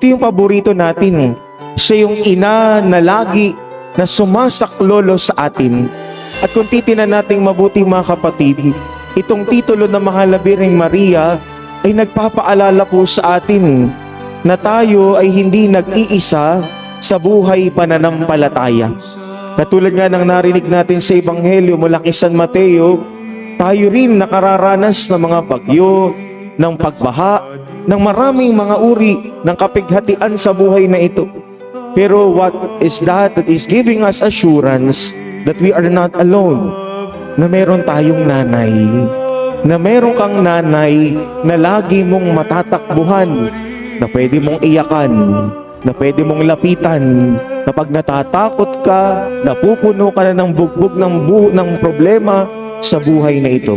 Ito yung paborito natin. Siya yung ina na lagi na sumasaklolo sa atin. At kung titinan nating mabuti mga kapatid, itong titulo ng Mahalabiring Maria ay nagpapaalala po sa atin na tayo ay hindi nag-iisa sa buhay pananampalataya. Katulad nga ng narinig natin sa Ebanghelyo mula kay San Mateo, tayo rin nakararanas ng mga bagyo, ng pagbaha, ng maraming mga uri ng kapighatian sa buhay na ito. Pero what is that that is giving us assurance that we are not alone? Na meron tayong nanay. Na meron kang nanay na lagi mong matatakbuhan. Na pwede mong iyakan. Na pwede mong lapitan. Na pag natatakot ka, napupuno ka na ng bugbog ng, bu- ng problema sa buhay na ito.